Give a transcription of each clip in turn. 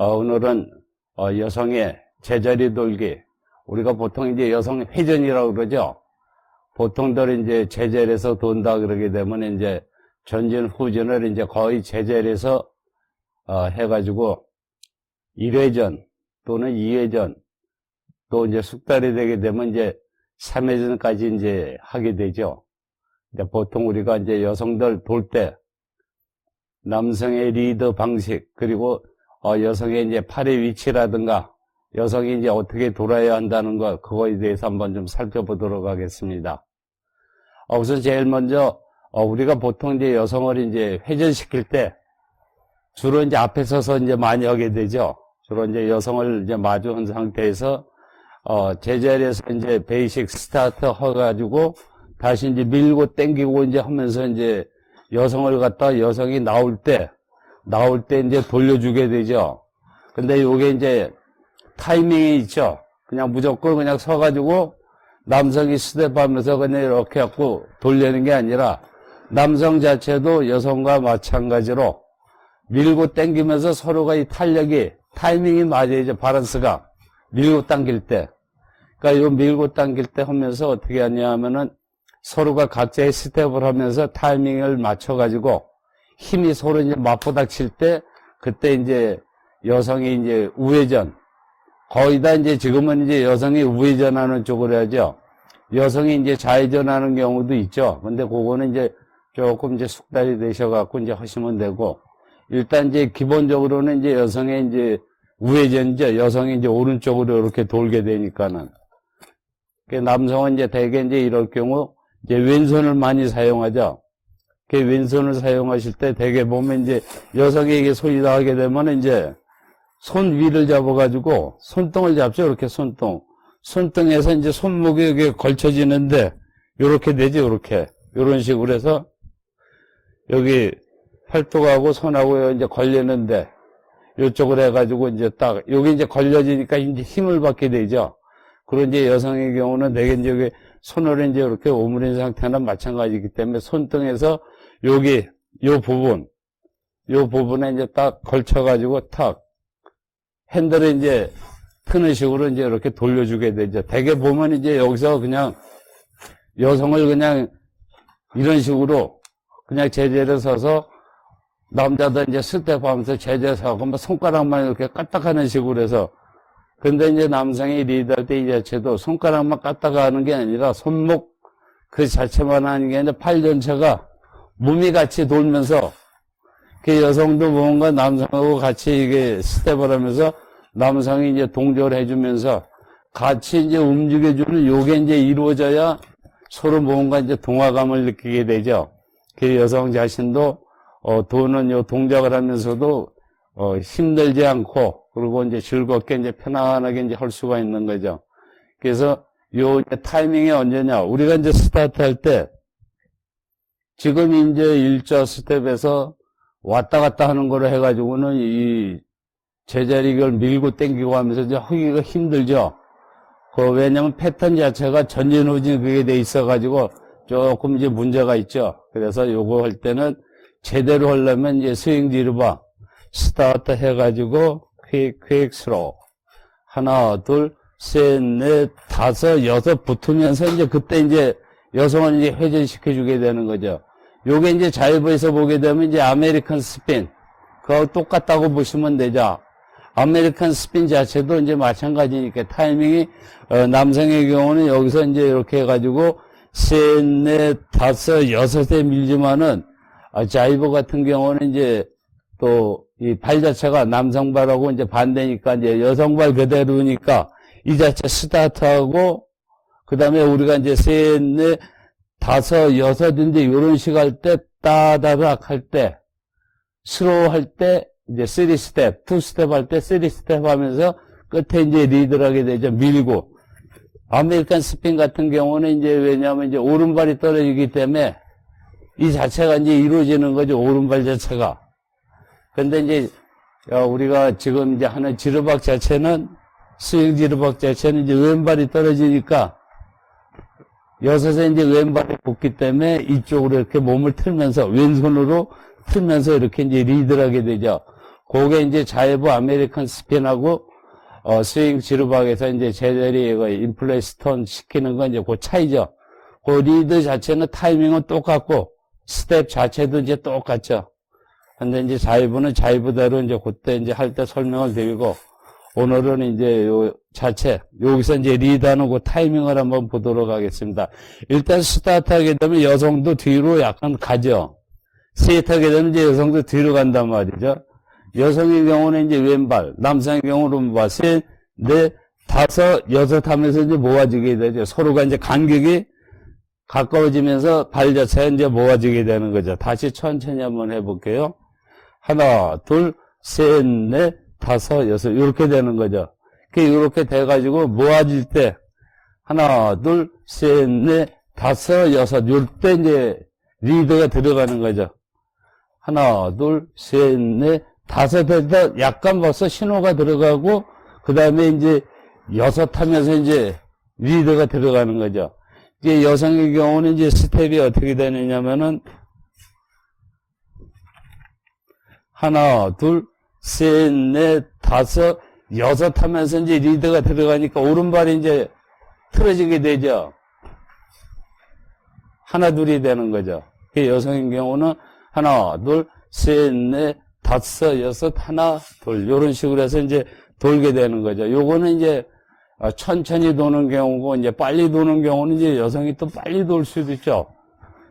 어, 오늘은 어, 여성의 제자리 돌기. 우리가 보통 이제 여성 회전이라고 그러죠. 보통들 이제 제자리에서 돈다 그러게 되면 이제 전진 후진을 이제 거의 제자리에서 어, 해가지고 1회전 또는 2회전 또 이제 숙달이 되게 되면 이제 3회전까지 이제 하게 되죠. 이제 보통 우리가 이제 여성들 돌 때 남성의 리더 방식 그리고 어, 여성의 이제 팔의 위치라든가 여성이 이제 어떻게 돌아야 한다는 것 그거에 대해서 한번 좀 살펴보도록 하겠습니다. 어, 우선 제일 먼저 어, 우리가 보통 이제 여성을 이제 회전시킬 때 주로 이제 앞에 서서 이제 많이 하게 되죠. 주로 이제 여성을 이제 마주한 상태에서 어, 제자리에서 이제 베이식 스타트 해가지고 다시 이제 밀고 땡기고 이제 하면서 이제 여성을 갖다 여성이 나올 때 나올 때 이제 돌려주게 되죠. 근데 요게 이제 타이밍이 있죠. 그냥 무조건 그냥 서가지고 남성이 스텝하면서 그냥 이렇게 갖고 돌리는 게 아니라 남성 자체도 여성과 마찬가지로 밀고 당기면서 서로가 이 탄력이 타이밍이 맞아야죠. 바란스가 밀고 당길 때. 그러니까 요 밀고 당길 때 하면서 어떻게 하냐 하면은 서로가 각자의 스텝을 하면서 타이밍을 맞춰 가지고 힘이 서로 이제 맞부닥칠 때 그때 이제 여성이 이제 우회전 거의 다 이제 지금은 이제 여성이 우회전하는 쪽으로 하죠. 여성이 이제 좌회전하는 경우도 있죠. 근데 그거는 이제 조금 이제 숙달이 되셔갖고 이제 하시면 되고 일단 이제 기본적으로는 이제 여성의 이제 우회전이죠. 여성이 이제 오른쪽으로 이렇게 돌게 되니까는. 그 남성은 이제 대개 이제 이럴 경우 이제 왼손을 많이 사용하죠. 그 왼손을 사용하실 때 대개 보면 이제 여성에게 손이 닿게 되면 이제 손 위를 잡아가지고 손등을 잡죠. 이렇게 손등. 손등에서 이제 손목이 여기 걸쳐지는데 이렇게 되죠. 이렇게. 이런 식으로 해서 여기 팔뚝하고 손하고 이제 걸리는데 이쪽으로 해가지고 이제 딱 여기 이제 걸려지니까 이제 힘을 받게 되죠. 그리고 이제 여성의 경우는 되게 이제 손을 이제 이렇게 오므린 상태나 마찬가지이기 때문에 손등에서 여기 요 부분 요 부분에 이제 딱 걸쳐 가지고 탁 핸들을 이제 트는 식으로 이제 이렇게 돌려주게 되죠. 대개 보면 이제 여기서 그냥 여성을 그냥 이런 식으로 그냥 제재를 서서 남자들 이제 스텝 하면서 제재 서고 뭐 손가락만 이렇게 까딱하는 식으로 해서 근데 이제 남성이 리더할 때 이 자체도 손가락만 까딱 하는 게 아니라 손목 그 자체만 하는 게 아니라 팔 전체가 몸이 같이 돌면서 그 여성도 뭔가 남성하고 같이 이게 스텝을 하면서 남성이 이제 동조를 해주면서 같이 이제 움직여주는 요게 이제 이루어져야 서로 뭔가 이제 동화감을 느끼게 되죠. 그 여성 자신도 어, 도는 요 동작을 하면서도 어, 힘들지 않고 그리고 이제 즐겁게 이제 편안하게 이제 할 수가 있는 거죠. 그래서 요 타이밍이 언제냐? 우리가 이제 스타트 할때 지금 이제 일자 스텝에서 왔다 갔다 하는 거로 해가지고는 이 제자리를 밀고 당기고 하면서 이제 하기가 힘들죠. 그 왜냐면 패턴 자체가 전진 후진 그게 돼 있어가지고 조금 이제 문제가 있죠. 그래서 요거 할 때는 제대로 하려면 이제 스윙 디르바 스타트 해가지고 퀵, 퀵, 스로 하나, 둘, 셋, 넷, 다섯, 여섯 붙으면서 이제 그때 이제 여성을 이제 회전시켜 주게 되는 거죠. 요게 이제 자유부에서 보게 되면 이제 아메리칸 스핀. 그거 똑같다고 보시면 되죠. 아메리칸 스핀 자체도 이제 마찬가지니까 타이밍이 어, 남성의 경우는 여기서 이제 이렇게 해가지고 셋, 넷, 다섯, 여섯에 밀지만은 아, 자이버 같은 경우는 이제 또 이 발 자체가 남성발하고 이제 반대니까 이제 여성발 그대로니까 이 자체 스타트하고 그 다음에 우리가 이제 셋, 넷, 다섯, 여섯 이제 이런 식 할 때 따다닥 할 때 스로우 할 때 이제 3스텝, 2스텝 할때 3스텝 하면서 끝에 이제 리드를 하게 되죠. 밀고. 아메리칸 스핀 같은 경우는 이제 왜냐하면 이제 오른발이 떨어지기 때문에 이 자체가 이제 이루어지는 거죠. 오른발 자체가. 근데 이제 어, 우리가 지금 이제 하는 지르박 자체는 스윙 지르박 자체는 이제 왼발이 떨어지니까 여섯에 이제 왼발이 붙기 때문에 이쪽으로 이렇게 몸을 틀면서 왼손으로 틀면서 이렇게 이제 리드를 하게 되죠. 그게 이제 자해부 아메리칸 스핀하고 어, 스윙 지루박에서 이제 제자리 그 인플레스톤 시키는 건 이제 그 차이죠. 그 리드 자체는 타이밍은 똑같고 스텝 자체도 이제 똑같죠. 근데 이제 자이브는 자이브대로 이제 그때 이제 할 때 설명을 드리고 오늘은 이제 요 자체 여기서 이제 그 타이밍을 한번 보도록 하겠습니다. 일단 스타트 하게 되면 여성도 뒤로 약간 가죠. 스타트하게 되면 이제 여성도 뒤로 간단 말이죠. 여성의 경우는 이제 왼발, 남성의 경우는 뭐 셋, 넷, 다섯, 여섯 하면서 이제 모아지게 되죠. 서로가 이제 간격이 가까워지면서 발 자체가 이제 모아지게 되는 거죠. 다시 천천히 한번 해볼게요. 하나, 둘, 셋, 넷, 다섯, 여섯, 이렇게 되는 거죠. 이렇게 돼가지고 모아질 때, 하나, 둘, 셋, 넷, 다섯, 여섯, 이때 이제 리드가 들어가는 거죠. 하나, 둘, 셋, 넷, 다섯 해서 약간 벌써 신호가 들어가고, 그 다음에 이제 여섯 하면서 이제 리드가 들어가는 거죠. 이제 여성의 경우는 이제 스텝이 어떻게 되느냐면은, 하나, 둘, 셋, 넷, 다섯, 여섯 하면서 이제 리드가 들어가니까 오른발이 이제 틀어지게 되죠. 하나, 둘이 되는 거죠. 그 여성의 경우는 하나, 둘, 셋, 넷, 다섯, 여섯, 하나, 둘. 요런 식으로 해서 이제 돌게 되는 거죠. 요거는 이제 어, 천천히 도는 경우고, 이제 빨리 도는 경우는 이제 여성이 또 빨리 돌 수도 있죠.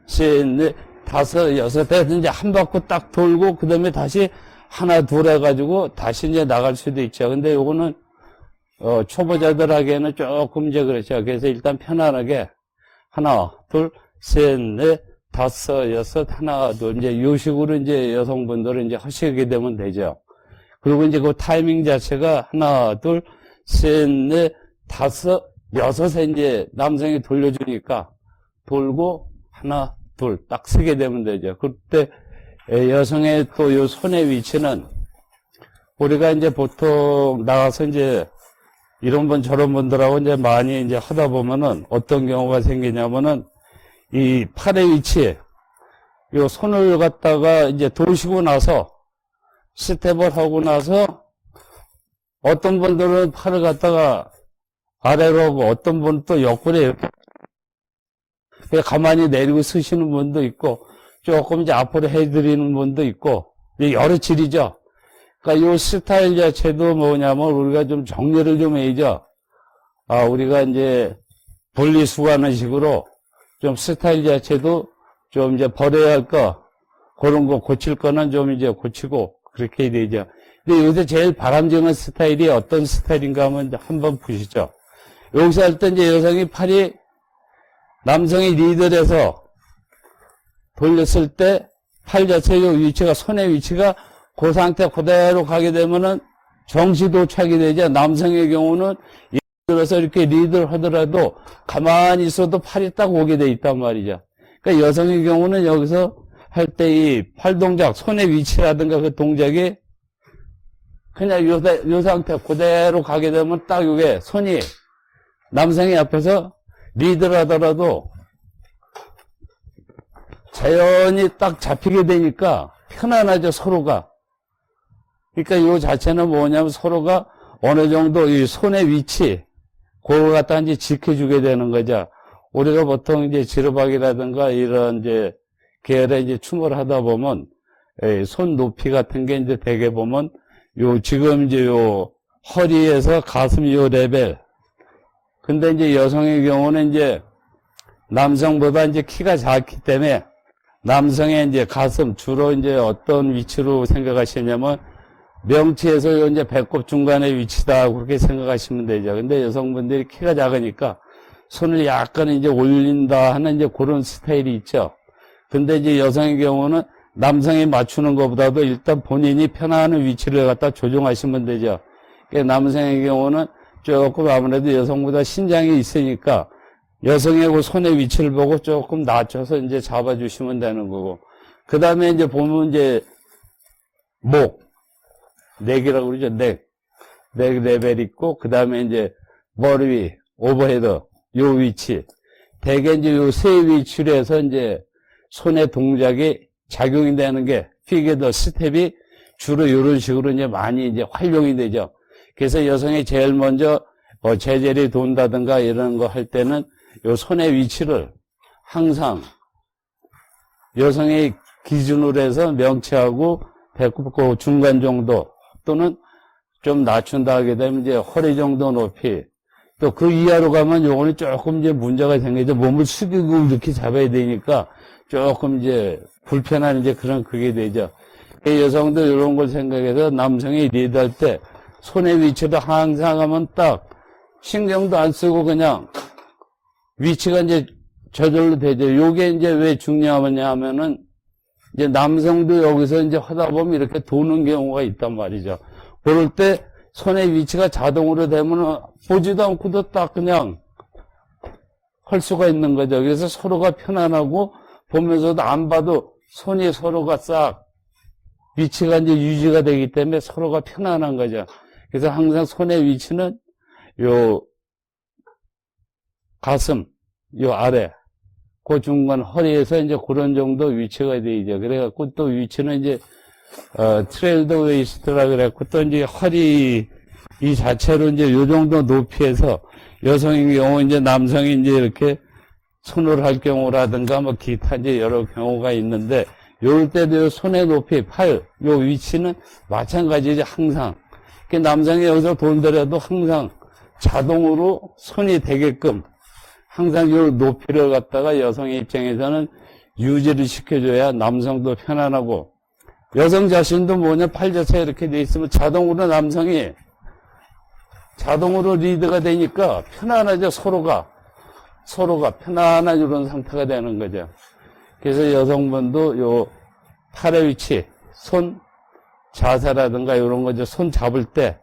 셋, 넷, 다섯, 여섯 해서 이제 한 바퀴 딱 돌고, 그 다음에 다시 하나, 둘 해가지고 다시 이제 나갈 수도 있죠. 근데 요거는, 어, 초보자들 하기에는 조금 이제 그렇죠. 그래서 일단 편안하게 하나, 둘, 셋, 넷, 다섯, 여섯, 하나, 둘, 이제 요 식으로 이제 여성분들은 이제 하시게 되면 되죠. 그리고 이제 그 타이밍 자체가 하나, 둘, 셋, 넷, 다섯, 여섯에 이제 남성이 돌려주니까 돌고 하나, 둘, 딱 쓰게 되면 되죠. 그때 여성의 또 요 손의 위치는 우리가 이제 보통 나가서 이제 이런 분 저런 분들하고 이제 많이 이제 하다 보면은 어떤 경우가 생기냐면은 이 팔의 위치에 요 손을 갖다가 이제 도시고 나서 스텝을 하고 나서 어떤 분들은 팔을 갖다가 아래로 하고 어떤 분은 또 옆구리에 가만히 내리고 쓰시는 분도 있고 조금 이제 앞으로 해드리는 분도 있고 여러 질이죠. 그러니까 요 스타일 자체도 뭐냐면 우리가 좀 정리를 좀 해야죠. 아, 우리가 이제 분리수거하는 식으로 좀 스타일 자체도 좀 이제 버려야 할 거, 그런 거 고칠 거는 좀 이제 고치고 그렇게 해야 되죠. 근데 요새 제일 바람직한 스타일이 어떤 스타일인가 하면 한번 보시죠. 여기서 할 때 이제 여성이 팔이 남성이 리드해서 돌렸을 때 팔 자체의 위치가 손의 위치가 그 상태 그대로 가게 되면은 정시 도착이 되죠. 남성의 경우는 예를 들어서 이렇게 리드를 하더라도 가만히 있어도 팔이 딱 오게 돼 있단 말이죠. 그러니까 여성의 경우는 여기서 할 때 이 팔 동작, 손의 위치라든가 그 동작이 그냥 요, 요 상태 그대로 가게 되면 딱 이게 손이 남성의 앞에서 리드를 하더라도 자연히 딱 잡히게 되니까 편안하죠, 서로가. 그러니까 요 자체는 뭐냐면 서로가 어느 정도 이 손의 위치, 그걸 갖다 이제 지켜주게 되는 거죠. 우리가 보통 이제 지르박이라든가 이런 이제 계열의 이제 춤을 하다 보면, 에, 손 높이 같은 게 이제 대개 보면, 요, 지금 이제 요, 허리에서 가슴 요 레벨. 근데 이제 여성의 경우는 이제 남성보다 이제 키가 작기 때문에 남성의 이제 가슴 주로 이제 어떤 위치로 생각하시냐면 명치에서 이제 배꼽 중간의 위치다 그렇게 생각하시면 되죠. 근데 여성분들이 키가 작으니까 손을 약간 이제 올린다 하는 이제 그런 스타일이 있죠. 근데 이제 여성의 경우는 남성이 맞추는 것보다도 일단 본인이 편안한 위치를 갖다 조정하시면 되죠. 그러니까 남성의 경우는 조금 아무래도 여성보다 신장이 있으니까 여성의 그 손의 위치를 보고 조금 낮춰서 이제 잡아주시면 되는 거고. 그 다음에 이제 보면 이제 목, 넥이라고 그러죠. 넥. 넥 레벨 있고, 그 다음에 이제 머리 위, 오버헤드, 요 위치. 대개 이제 요 세 위치로 해서 이제 손의 동작이 작용이 되는 게 피게더 스텝이 주로 이런 식으로 이제 많이 이제 활용이 되죠. 그래서 여성이 제일 먼저 뭐 제젤이 돈다든가 이런 거 할 때는 요 손의 위치를 항상 여성의 기준으로 해서 명치하고 배꼽 그 중간 정도 또는 좀 낮춘다 하게 되면 이제 허리 정도 높이 또 그 이하로 가면 요거는 조금 이제 문제가 생기죠. 몸을 숙이고 이렇게 잡아야 되니까 조금 이제 불편한 이제 그런 그게 되죠. 그 여성도 이런 걸 생각해서 남성이 리드할 때 손의 위치도 항상 하면 딱 신경도 안 쓰고 그냥 위치가 이제 저절로 되죠. 요게 이제 왜 중요하냐 하면은 이제 남성도 여기서 이제 하다 보면 이렇게 도는 경우가 있단 말이죠. 그럴 때 손의 위치가 자동으로 되면 보지도 않고도 딱 그냥 할 수가 있는 거죠. 그래서 서로가 편안하고 보면서도 안 봐도 손이 서로가 싹 위치가 이제 유지가 되기 때문에 서로가 편안한 거죠. 그래서 항상 손의 위치는 요 가슴, 요 아래, 그 중간 허리에서 이제 그런 정도 위치가 되죠. 그래갖고 또 위치는 이제 어, 트레일드 웨이스트라 그래갖고 또 이제 허리 이 자체로 이제 요 정도 높이에서 여성인 경우 이제 남성이 이제 이렇게 손을 할 경우라든가 뭐 기타 이제 여러 경우가 있는데 요럴 때도 요 손의 높이, 팔, 요 위치는 마찬가지죠. 항상. 그 남성이 여기서 돌더라도 항상 자동으로 손이 되게끔 항상 요 높이를 갖다가 여성의 입장에서는 유지를 시켜줘야 남성도 편안하고 여성 자신도 뭐냐 팔 자체가 이렇게 돼 있으면 자동으로 남성이 자동으로 리드가 되니까 편안하죠 서로가. 서로가 편안한 이런 상태가 되는 거죠. 그래서 여성분도 요 팔의 위치 손 자세라든가 이런 거 이제 손 잡을 때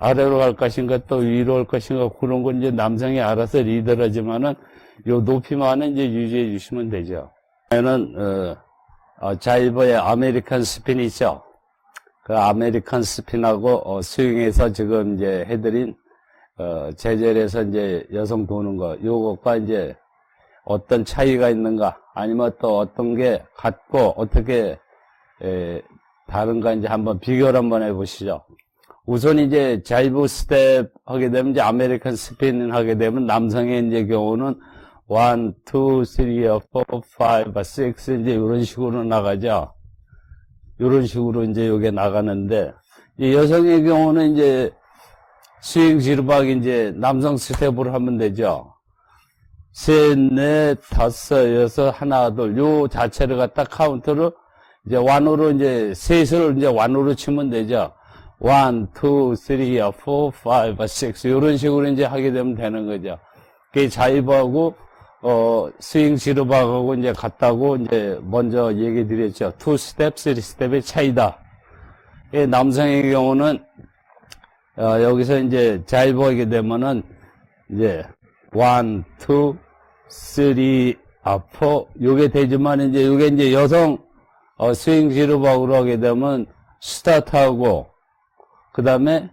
아래로 갈 것인가 또 위로 갈 것인가 그런 건 이제 남성이 알아서 리드를 하지만은 요 높이만은 이제 유지해 주시면 되죠. 저는 어, 어, 자이버의 아메리칸 스핀이 있죠. 그 아메리칸 스핀하고 어, 스윙에서 지금 이제 해드린 어, 제젤에서 이제 여성 도는 거 요것과 이제 어떤 차이가 있는가 아니면 또 어떤 게 같고 어떻게 에, 다른가 이제 한번 비교를 한번 해보시죠. 우선 이제 자이브 스텝 하게 되면 이제 아메리칸 스핀 하게 되면 남성의 이제 경우는 1, 2, 3, 4, 5, 6 이제 이런 식으로 나가죠. 이런 식으로 이제 요게 나가는데 이 여성의 경우는 이제 스윙 지르박 이제 남성 스텝으로 하면 되죠. 셋, 넷, 다섯, 여섯, 하나, 둘, 요 자체를 갖다 카운트를 이제 완으로 이제 셋을 이제 완으로 치면 되죠. 원, 투, 쓰리, 포, 파이브, 식스 이런 식으로 이제 하게 되면 되는 거죠. 그 자이브하고 어 스윙 지르박하고 이제 같다고 이제 먼저 얘기 드렸죠. 투 스텝, 쓰리 스텝의 차이다. 이 남성의 경우는 어, 여기서 이제 자이브 하게 되면은 이제 원, 투, 쓰리, 아, 포 요게 되지만 이제 요게 이제 여성 어, 스윙 지르박으로 하게 되면 스타트하고 그 다음에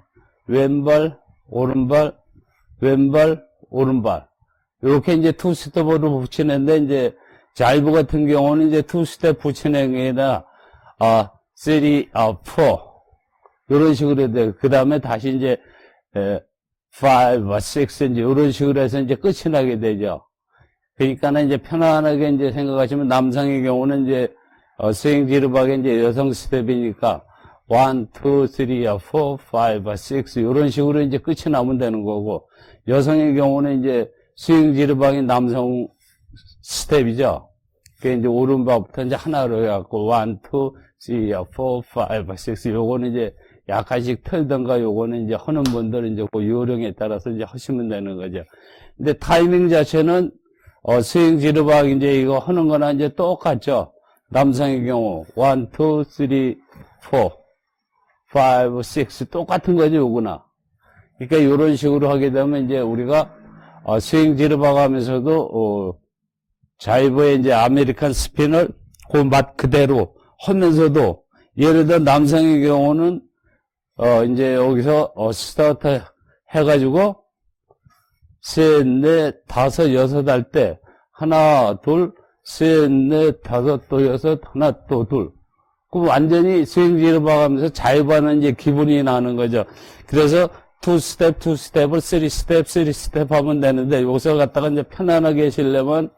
왼발, 오른발, 왼발, 오른발. 이렇게 이제 투 스텝으로 붙이는데 이제 자이브 같은 경우는 이제 투 스텝 붙이는 게 아니라 아, 쓰리, 아, 포. 이런 식으로 해야 돼요. 그 다음에 다시 이제 에, 5, 6 이제 이런 식으로 해서 이제 끝이 나게 되죠. 그러니까는 이제 편안하게 이제 생각하시면 남성의 경우는 이제 어, 스윙 지르박에 이제 여성 스텝이니까 1, 2, 3, 4, 5, 6 이런 식으로 이제 끝이 나면 되는 거고 여성의 경우는 이제 스윙 지르박이 남성 스텝이죠. 그 이제 오른발부터 이제 하나로 해갖고 1, 2, 3, 4, 5, 6 요거는 이제 약간씩 틀던가 요거는 이제 하는 분들은 이제 그 요령에 따라서 이제 하시면 되는 거죠. 근데 타이밍 자체는 어, 스윙 지르박 이제 이거 하는 거나 이제 똑같죠. 남성의 경우 1, 2, 3, 4, 5, 6 똑같은 거죠, 요거나. 그러니까 이런 식으로 하게 되면 이제 우리가 어, 스윙 지르박 하면서도 어, 자이브의 이제 아메리칸 스핀을 그 맛 그대로 하면서도 예를 들어 남성의 경우는 어 이제 여기서 어 스타트 해가지고 셋, 넷, 다섯, 여섯 할 때 하나, 둘, 셋, 넷, 다섯, 또 여섯, 하나, 또 둘. 그 완전히 스윙지를 봐가면서 자유하는 이제 기분이 나는 거죠. 그래서 투 스텝, 투 스텝을 쓰리 스텝, 쓰리 스텝 하면 되는데 여기서 갖다가 이제 편안하게 하시려면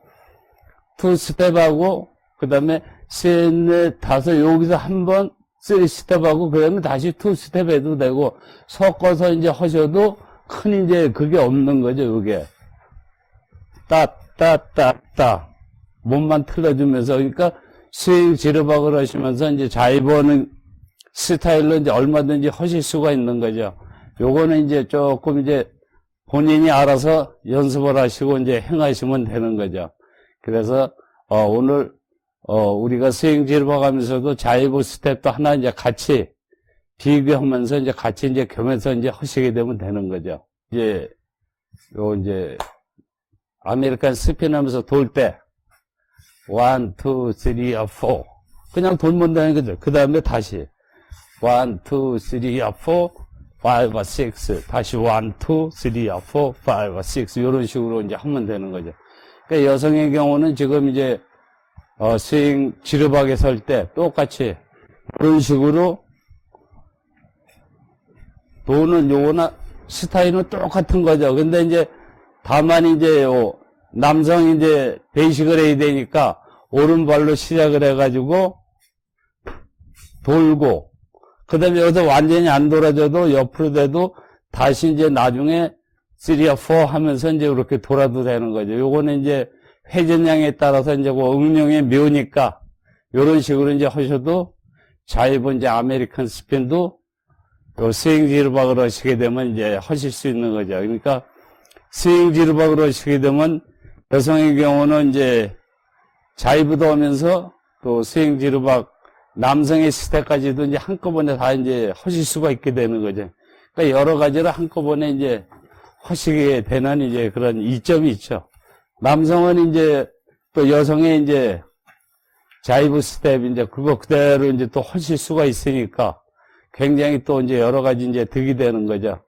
투 스텝하고 그 다음에 셋, 넷, 다섯 여기서 한번 쓰리 스텝하고 그다음에 다시 투 스텝 해도 되고 섞어서 이제 하셔도 큰 이제 그게 없는 거죠, 그게. 따, 따, 따, 따. 몸만 틀어주면서, 그러니까 스윙 지르박을 하시면서 이제 자이버는 스타일로 이제 얼마든지 하실 수가 있는 거죠. 요거는 이제 조금 이제 본인이 알아서 연습을 하시고 이제 행하시면 되는 거죠. 그래서, 어, 오늘, 어, 우리가 스윙 지르박하면서도 자이버 스텝도 하나 이제 같이 비교하면서 이제 같이 이제 겸해서 이제 하시게 되면 되는 거죠. 이제, 요 이제, 아메리칸 스핀 하면서 돌 때, 원, 투, 쓰리, 어, 포. 그냥 돌면 되는 거죠. 그 다음에 다시, 원, 투, 쓰리, 어, 포, 파이브, 식스. 다시 원, 투, 쓰리, 어, 포, 파이브, 식스. 이런 식으로 이제 하면 되는 거죠. 그러니까 여성의 경우는 지금 이제, 어, 스윙 지르박에 설 때 똑같이 이런 식으로 도는 요거나 스타일은 똑같은 거죠. 근데 이제 다만 이제 요 남성이 이제 베이식을 해야 되니까 오른발로 시작을 해가지고 돌고 그 다음에 여기서 완전히 안 돌아져도 옆으로 돼도 다시 이제 나중에 3, 4 하면서 이제 이렇게 돌아도 되는 거죠. 요거는 이제 회전량에 따라서 이제 그 응용의 묘니까 요런 식으로 이제 하셔도 자이브 이제 아메리칸 스핀도 요 스윙 지르박으로 하시게 되면 이제 하실 수 있는 거죠. 그러니까 스윙 지르박으로 하시게 되면 여성의 경우는 이제 자이브도 하면서 또 지르박 남성의 스텝까지도 이제 한꺼번에 다 이제 하실 수가 있게 되는 거죠. 그러니까 여러 가지를 한꺼번에 이제 하시게 되는 이제 그런 이점이 있죠. 남성은 이제 또 여성의 이제 자이브 스텝 이제 그거 그대로 이제 또 하실 수가 있으니까 굉장히 또 이제 여러 가지 이제 득이 되는 거죠.